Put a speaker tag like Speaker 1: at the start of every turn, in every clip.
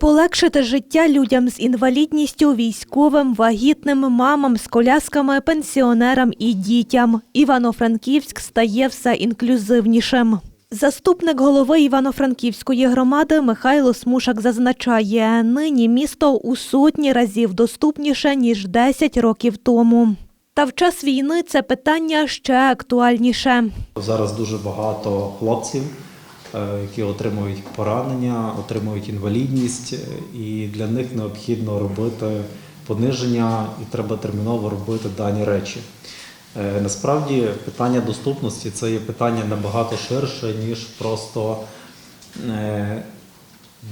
Speaker 1: Полегшити життя людям з інвалідністю, військовим, вагітним, мамам з колясками, пенсіонерам і дітям. Івано-Франківськ стає все інклюзивнішим. Заступник голови Івано-Франківської громади Михайло Смушак зазначає, нині місто у сотні разів доступніше, ніж 10 років тому. Та в час війни це питання ще актуальніше.
Speaker 2: Зараз дуже багато хлопців, які отримують поранення, отримують інвалідність, е, і для них необхідно робити пониження, і треба терміново робити дані речі. Е, Насправді питання доступності це є питання набагато ширше, ніж просто е,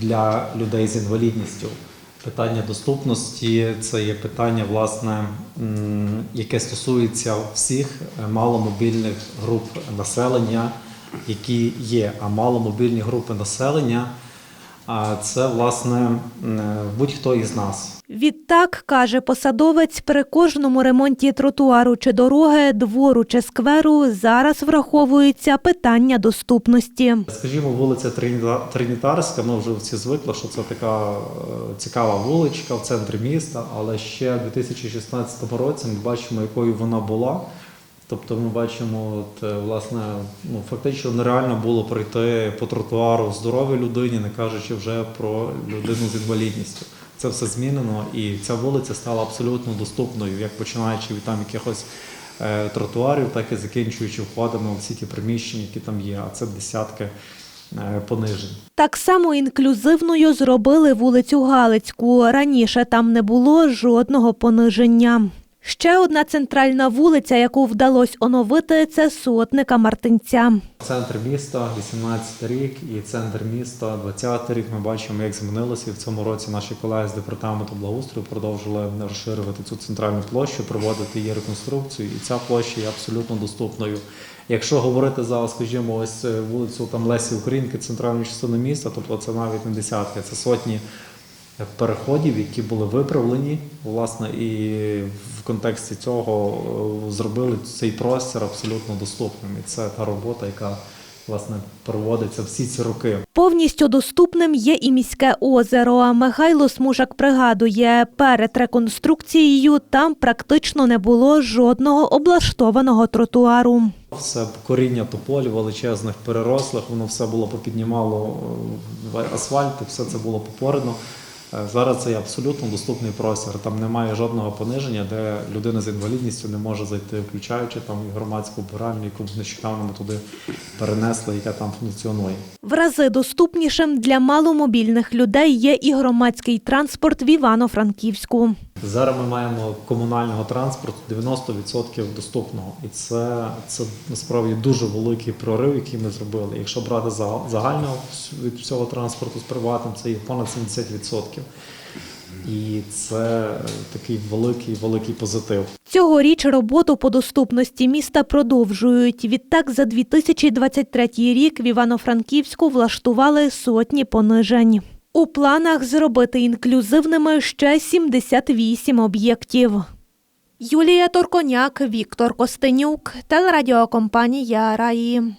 Speaker 2: для людей з інвалідністю. Питання доступності це є питання, власне, яке стосується всіх е, маломобільних груп населення, які є. А маломобільні групи населення а це власне будь-хто із нас.
Speaker 1: Відтак, каже посадовець, при кожному ремонті тротуару чи дороги, двору чи скверу зараз враховується питання доступності.
Speaker 2: Скажімо, вулиця Триніта- Тринітарська, ми вже всі звикли, що це така е, цікава вуличка в центрі міста, але ще в 2016 році ми бачимо, якою вона була. Тобто ми бачимо, от, е, власне, ну, фактично нереально було пройти по тротуару здоровій людині, не кажучи вже про людину з інвалідністю. Це все змінено, і ця вулиця стала абсолютно доступною, як починаючи від там якихось е, тротуарів, так і закінчуючи входами у всі ті приміщення, які там є. А це десятки е, понижень.
Speaker 1: Так само інклюзивною зробили вулицю Галицьку. Раніше там не було жодного пониження. Ще одна центральна вулиця, яку вдалося оновити, це сотника Мартинця.
Speaker 2: Центр міста 18 рік і центр міста 20 рік. Ми бачимо, як змінилося. В цьому році наші колеги з департаменту благоустрою продовжили розширювати цю центральну площу, проводити її реконструкцію. І ця площа є абсолютно доступною. Якщо говорити за, скажімо, ось е, вулицю там Лесі Українки, центральну частину міста, тобто це навіть не десятки, це сотні переходів, які були виправлені, власне, і в контексті цього е, зробили цей простір абсолютно доступним. І це та робота, яка власне проводиться всі ці роки.
Speaker 1: Повністю доступним є і міське озеро. Михайло Смушак пригадує, перед реконструкцією там практично не було жодного облаштованого тротуару.
Speaker 2: Все коріння тополів величезних перерослих, воно все було попіднімало е, асфальт, все це було попорено. Е, Зараз це є абсолютно доступний простір. Там немає жодного пониження, де людина з інвалідністю не може зайти, включаючи там і громадську вбиральню, яку нещодавно ми туди перенесли, яка там функціонує.
Speaker 1: В рази доступнішим для маломобільних людей є і громадський транспорт в Івано-Франківську.
Speaker 2: Зараз ми маємо комунального транспорту 90% доступного, і це, це насправді дуже великий прорив, який ми зробили. Якщо брати за- загального від всього транспорту з приватним, це є понад 70%. І це такий великий великий позитив.
Speaker 1: Цьогоріч роботу по доступності міста продовжують. Відтак, за 2023 рік в Івано-Франківську влаштували сотні понижень. У планах зробити інклюзивними ще 78 об'єктів. Юлія Торконяк, Віктор Костенюк, телерадіокомпанія Раї.